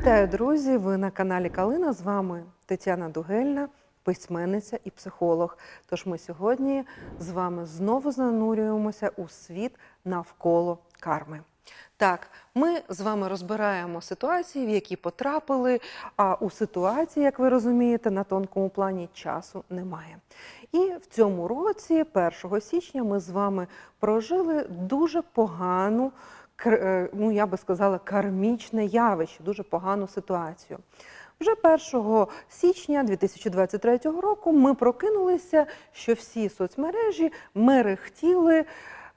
Вітаю, друзі! Ви на каналі Калина. З вами Тетяна Дугельна, письменниця і психолог. Тож ми сьогодні з вами знову занурюємося у світ навколо карми. Так, ми з вами розбираємо ситуації, в які потрапили. А у ситуації, як ви розумієте, на тонкому плані часу немає. І в цьому році, 1 січня, ми з вами прожили дуже погану ну я би сказала, кармічне явище, дуже погану ситуацію. Вже 1 січня 2023 року ми прокинулися, що всі соцмережі мерехтіли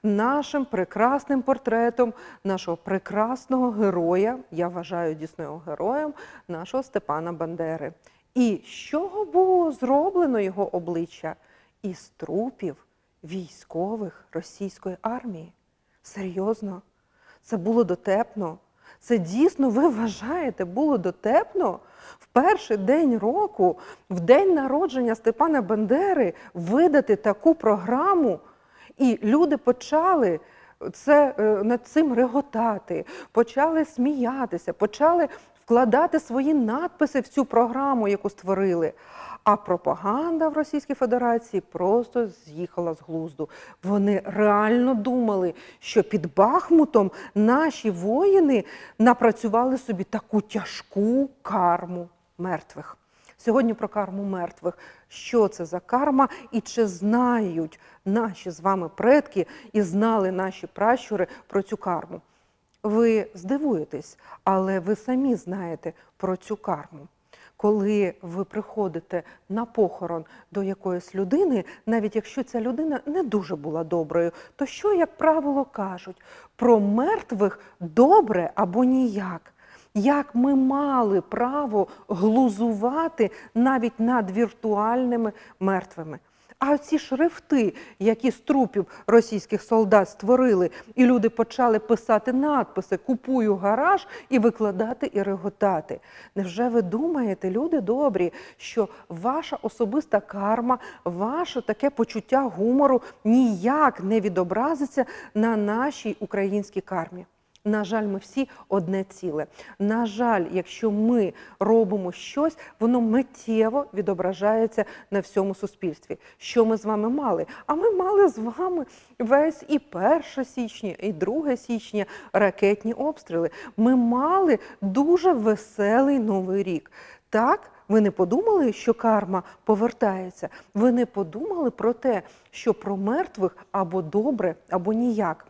нашим прекрасним портретом нашого прекрасного героя, я вважаю дійсно героєм, нашого Степана Бандери. І з чого було зроблено його обличчя? Із трупів військових російської армії. Серйозно? Це було дотепно. Це дійсно, ви вважаєте, було дотепно в перший день року, в день народження Степана Бандери, видати таку програму. І люди почали це, е, над цим реготати, почали сміятися, почали вкладати свої надписи в цю програму, яку створили. А пропаганда в Російській Федерації просто з'їхала з глузду. Вони реально думали, що під Бахмутом наші воїни напрацювали собі таку тяжку карму мертвих. Сьогодні про карму мертвих. Що це за карма, і чи знають наші з вами предки і знали наші пращури про цю карму? Ви здивуєтесь, але ви самі знаєте про цю карму. Коли ви приходите на похорон до якоїсь людини, навіть якщо ця людина не дуже була доброю, то що, як правило, кажуть про мертвих добре або ніяк? Як ми мали право глузувати навіть над віртуальними мертвими? А оці шрифти, які з трупів російських солдат створили, і люди почали писати надписи Купую гараж і викладати і реготати. Невже ви думаєте, люди добрі, що ваша особиста карма, ваше таке почуття гумору ніяк не відобразиться на нашій українській кармі? На жаль, ми всі одне ціле. На жаль, якщо ми робимо щось, воно миттєво відображається на всьому суспільстві. Що ми з вами мали? А ми мали з вами весь і 1 січня, і 2 січня ракетні обстріли. Ми мали дуже веселий новий рік. Так, ви не подумали, що карма повертається. Ви не подумали про те, що про мертвих або добре, або ніяк.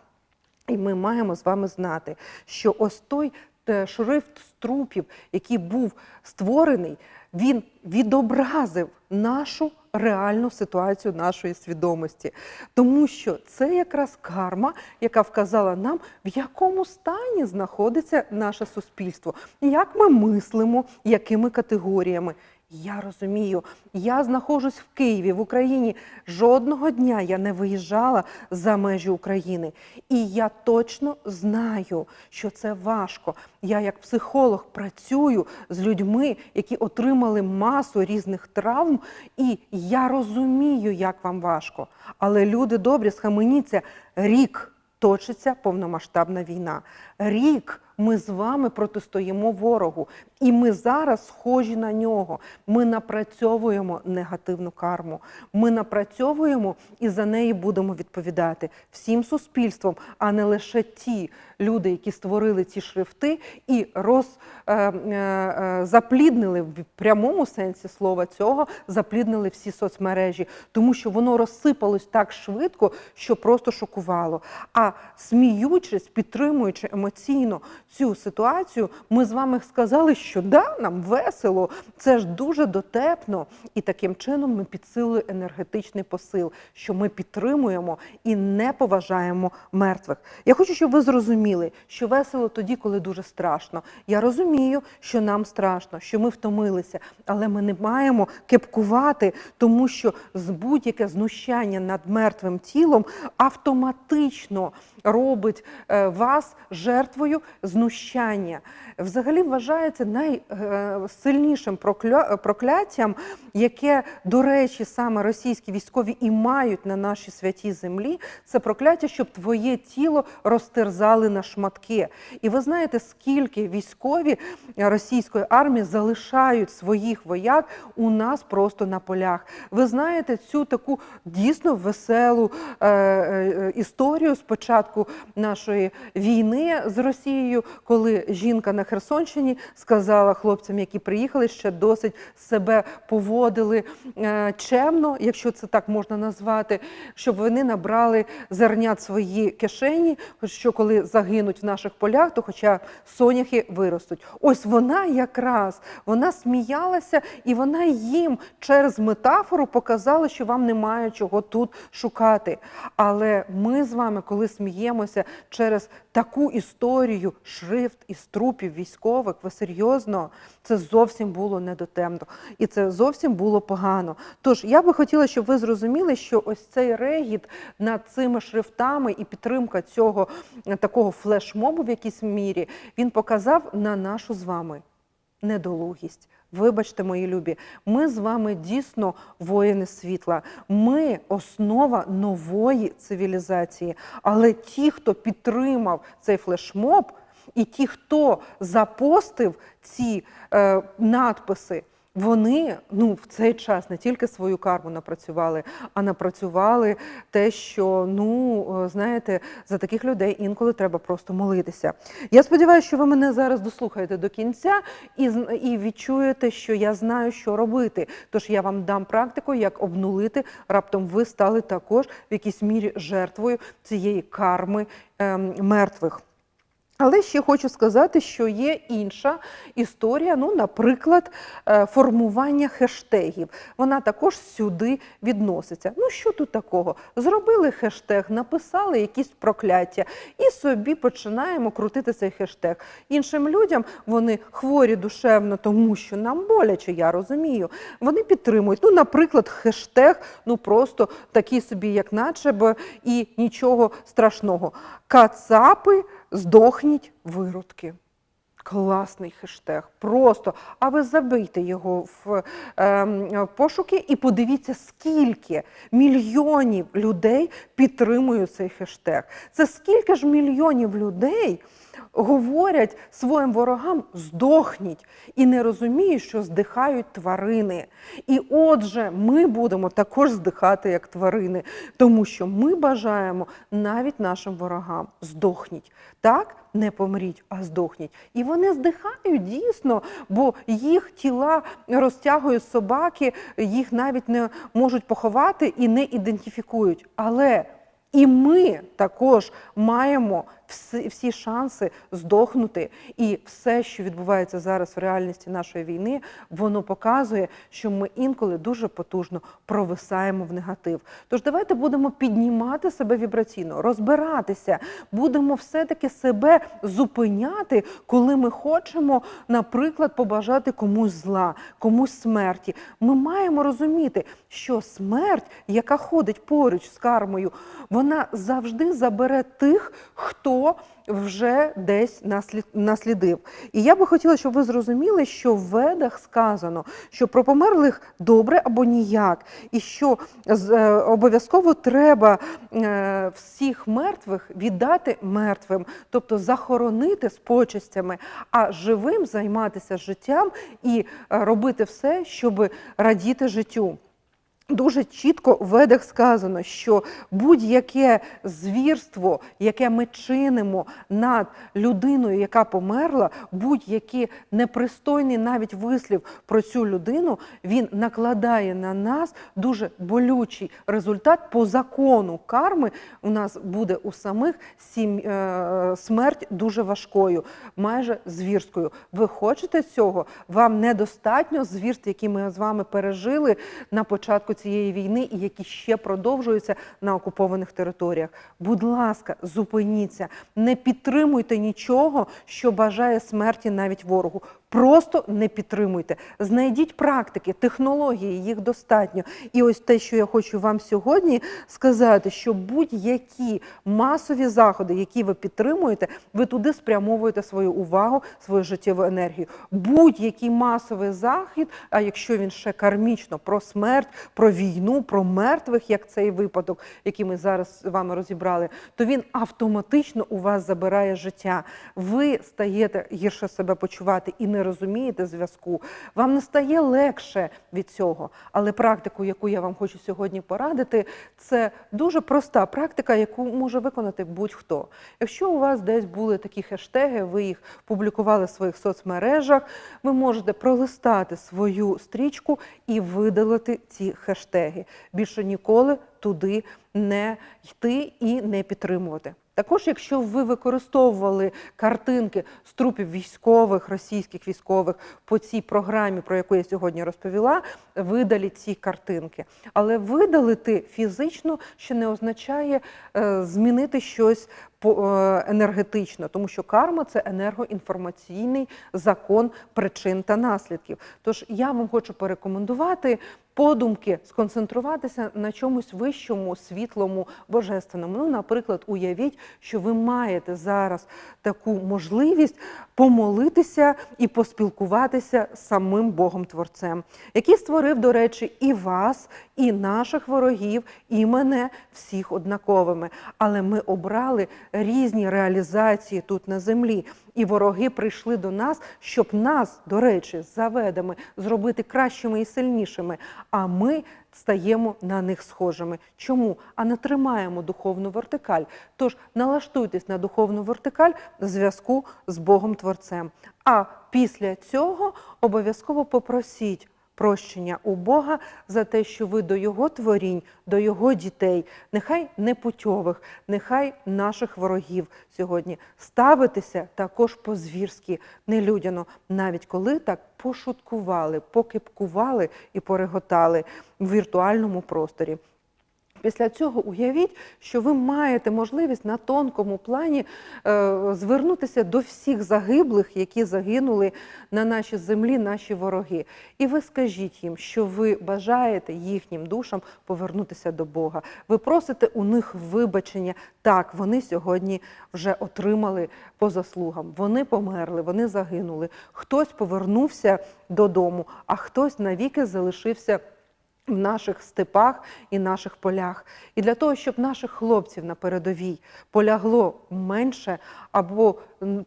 І ми маємо з вами знати, що ось той е, шрифт з трупів, який був створений, він відобразив нашу реальну ситуацію нашої свідомості. Тому що це якраз карма, яка вказала нам, в якому стані знаходиться наше суспільство, як ми мислимо, якими категоріями. Я розумію, я знаходжусь в Києві, в Україні. Жодного дня я не виїжджала за межі України. І я точно знаю, що це важко. Я, як психолог, працюю з людьми, які отримали масу різних травм, і я розумію, як вам важко. Але люди добрі, схаменіться, рік точиться повномасштабна війна. Рік ми з вами протистоїмо ворогу, і ми зараз схожі на нього. Ми напрацьовуємо негативну карму. Ми напрацьовуємо і за неї будемо відповідати всім суспільством, а не лише ті люди, які створили ці шрифти і роз, е, е, е, запліднили в прямому сенсі слова цього, запліднили всі соцмережі, тому що воно розсипалось так швидко, що просто шокувало. А сміючись, підтримуючи емоційно цю ситуацію, ми з вами сказали, що да, нам весело, це ж дуже дотепно. І таким чином ми підсилили енергетичний посил, що ми підтримуємо і не поважаємо мертвих. Я хочу, щоб ви зрозуміли, що весело тоді, коли дуже страшно. Я розумію, що нам страшно, що ми втомилися, але ми не маємо кепкувати, тому що з будь-яке знущання над мертвим тілом автоматично робить е, вас жертвою знущання взагалі вважається найсильнішим прокляттям, яке, до речі, саме російські військові і мають на нашій святій землі. Це прокляття, щоб твоє тіло розтерзали на шматки. І ви знаєте, скільки військові російської армії залишають своїх вояк у нас просто на полях. Ви знаєте цю таку дійсно веселу е, е, історію з початку нашої війни з Росією, коли жінка на Херсонщині сказала хлопцям, які приїхали, ще досить себе поводили е, чемно, якщо це так можна назвати, щоб вони набрали зернят свої кишені, що коли загинуть в наших полях, то хоча соняхи виростуть. Ось вона якраз вона сміялася, і вона їм через метафору показала, що вам немає чого тут шукати. Але ми з вами, коли сміємося через таку історію, шрифт із трупів військових, ви серйозно, це зовсім було не до темно. І це зовсім було погано. Тож я би хотіла, щоб ви зрозуміли, що ось цей регіт над цими шрифтами і підтримка цього е, такого флешмобу в якійсь мірі він показав на нашу з вами недолугість. Вибачте, мої любі, ми з вами дійсно воїни світла. Ми основа нової цивілізації. Але ті, хто підтримав цей флешмоб, і ті, хто запостив ці е, надписи, вони ну в цей час не тільки свою карму напрацювали, а напрацювали те, що ну е, знаєте, за таких людей інколи треба просто молитися. Я сподіваюся, що ви мене зараз дослухаєте до кінця і і відчуєте, що я знаю, що робити. Тож я вам дам практику, як обнулити. Раптом ви стали також в якійсь мірі жертвою цієї карми ем, мертвих. Але ще хочу сказати, що є інша історія, ну, наприклад, е, формування хештегів. Вона також сюди відноситься. Ну, що тут такого? Зробили хештег, написали якісь прокляття і собі починаємо крутити цей хештег. Іншим людям вони хворі душевно, тому що нам боляче, я розумію. Вони підтримують. Ну, наприклад, хештег, ну просто такий собі, як наче б, і нічого страшного. Кацапи здохніть виродки. Класний хештег, просто. А ви забийте його в е, пошуки і подивіться, скільки мільйонів людей підтримують цей хештег. Це скільки ж мільйонів людей говорять своїм ворогам здохніть і не розуміють, що здихають тварини. І отже, ми будемо також здихати як тварини, тому що ми бажаємо навіть нашим ворогам здохніть. Так, не помріть, а здохніть. І вони здихають дійсно, бо їх тіла розтягують собаки, їх навіть не можуть поховати і не ідентифікують. Але і ми також маємо всі, всі шанси здохнути. І все, що відбувається зараз в реальності нашої війни, воно показує, що ми інколи дуже потужно провисаємо в негатив. Тож давайте будемо піднімати себе вібраційно, розбиратися, будемо все-таки себе зупиняти, коли ми хочемо, наприклад, побажати комусь зла, комусь смерті. Ми маємо розуміти, що смерть, яка ходить поруч з кармою, вона завжди забере тих, хто вже десь наслід- наслідив. І я би хотіла, щоб ви зрозуміли, що в ведах сказано, що про померлих добре або ніяк, і що е, обов'язково треба е, всіх мертвих віддати мертвим, тобто захоронити з почестями, а живим займатися життям і е, робити все, щоб радіти життю. Дуже чітко в ведах сказано, що будь-яке звірство, яке ми чинимо над людиною, яка померла, будь-який непристойний навіть вислів про цю людину, він накладає на нас дуже болючий результат по закону карми. У нас буде у самих сім, е, смерть дуже важкою, майже звірською. Ви хочете цього? Вам недостатньо звірств, які ми з вами пережили на початку цієї війни і які ще продовжуються на окупованих територіях. Будь ласка, зупиніться, не підтримуйте нічого, що бажає смерті навіть ворогу. Просто не підтримуйте. Знайдіть практики, технології, їх достатньо. І ось те, що я хочу вам сьогодні сказати, що будь-які масові заходи, які ви підтримуєте, ви туди спрямовуєте свою увагу, свою життєву енергію. Будь-який масовий захід, а якщо він ще кармічно про смерть, про війну, про мертвих, як цей випадок, який ми зараз з вами розібрали, то він автоматично у вас забирає життя. Ви стаєте гірше себе почувати і не розумієте зв'язку. Вам не стає легше від цього. Але практику, яку я вам хочу сьогодні порадити, це дуже проста практика, яку може виконати будь-хто. Якщо у вас десь були такі хештеги, ви їх публікували в своїх соцмережах, ви можете пролистати свою стрічку і видалити ці хештеги. Більше ніколи туди не йти і не підтримувати. Також, якщо ви використовували картинки з трупів військових, російських військових по цій програмі, про яку я сьогодні розповіла, видалі ці картинки. Але видалити фізично ще не означає е, змінити щось енергетично, тому що карма це енергоінформаційний закон причин та наслідків. Тож я вам хочу порекомендувати подумки сконцентруватися на чомусь вищому, світлому, божественному. Ну, наприклад, уявіть, що ви маєте зараз таку можливість помолитися і поспілкуватися з самим Богом Творцем, який створив, до речі, і вас, і наших ворогів, і мене всіх однаковими. Але ми обрали різні реалізації тут на землі. І вороги прийшли до нас, щоб нас, до речі, заведами зробити кращими і сильнішими. А ми стаємо на них схожими. Чому? А не тримаємо духовну вертикаль. Тож налаштуйтесь на духовну вертикаль в зв'язку з Богом Творцем. А після цього обов'язково попросіть прощення у Бога за те, що ви до Його творінь, до Його дітей, нехай непутьових, нехай наших ворогів сьогодні ставитися також по-звірськи, нелюдяно, навіть коли так пошуткували, покипкували і пореготали в віртуальному просторі. Після цього уявіть, що ви маєте можливість на тонкому плані е, звернутися до всіх загиблих, які загинули на нашій землі, наші вороги. І ви скажіть їм, що ви бажаєте їхнім душам повернутися до Бога. Ви просите у них вибачення. Так, вони сьогодні вже отримали по заслугам. Вони померли, вони загинули. Хтось повернувся додому, а хтось навіки залишився в наших степах і наших полях. І для того, щоб наших хлопців на передовій полягло менше, або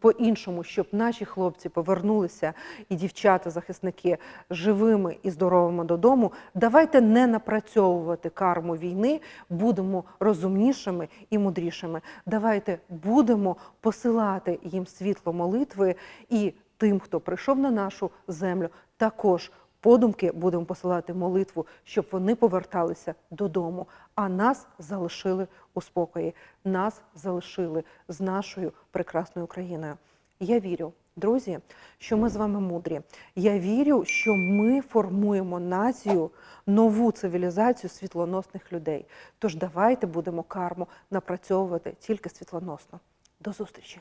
по-іншому, щоб наші хлопці повернулися і дівчата-захисники живими і здоровими додому, давайте не напрацьовувати карму війни, будемо розумнішими і мудрішими. Давайте будемо посилати їм світло молитви і тим, хто прийшов на нашу землю, також подумки будемо посилати молитву, щоб вони поверталися додому, а нас залишили у спокої, нас залишили з нашою прекрасною Україною. Я вірю, друзі, що ми з вами мудрі. Я вірю, що ми формуємо націю, нову цивілізацію світлоносних людей. Тож давайте будемо карму напрацьовувати тільки світлоносно. До зустрічі!